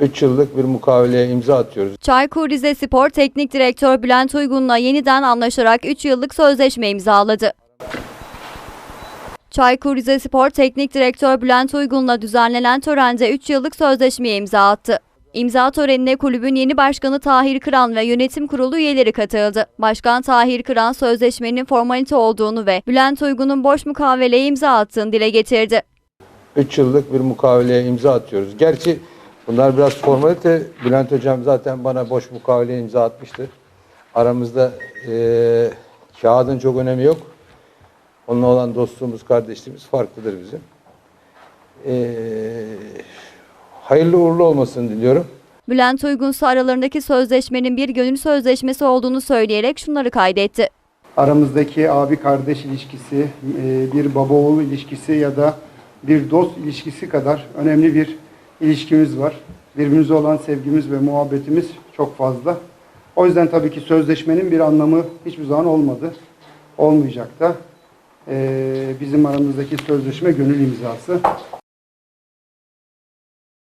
3 yıllık bir mukaveleye imza atıyoruz. Çaykur Rizespor Teknik Direktör Bülent Uygun'la yeniden anlaşarak 3 yıllık sözleşme imzaladı. Çaykur Rizespor Teknik Direktör Bülent Uygun'la düzenlenen törende 3 yıllık sözleşmeye imza attı. İmza törenine kulübün yeni başkanı Tahir Kıran ve yönetim kurulu üyeleri katıldı. Başkan Tahir Kıran sözleşmenin formalite olduğunu ve Bülent Uygun'un boş mukaveleye imza attığını dile getirdi. 3 yıllık bir mukaveleye imza atıyoruz. Gerçi bunlar biraz formalite. Bülent Hocam zaten bana boş mukaveleye imza atmıştı. Aramızda eee kağıdın çok önemi yok. Onunla olan dostluğumuz, kardeşliğimiz farklıdır bizim. Eee, hayırlı uğurlu olmasını diliyorum. Bülent Uygun ise aralarındaki sözleşmenin bir gönül sözleşmesi olduğunu söyleyerek şunları kaydetti. aramızdaki abi kardeş ilişkisi, e, bir baba oğul ilişkisi ya da bir dost ilişkisi kadar önemli bir ilişkimiz var. Birbirimize olan sevgimiz ve muhabbetimiz çok fazla. O yüzden tabii ki sözleşmenin bir anlamı hiçbir zaman olmadı. Olmayacak da. E, Bizim aramızdaki sözleşme gönül imzası.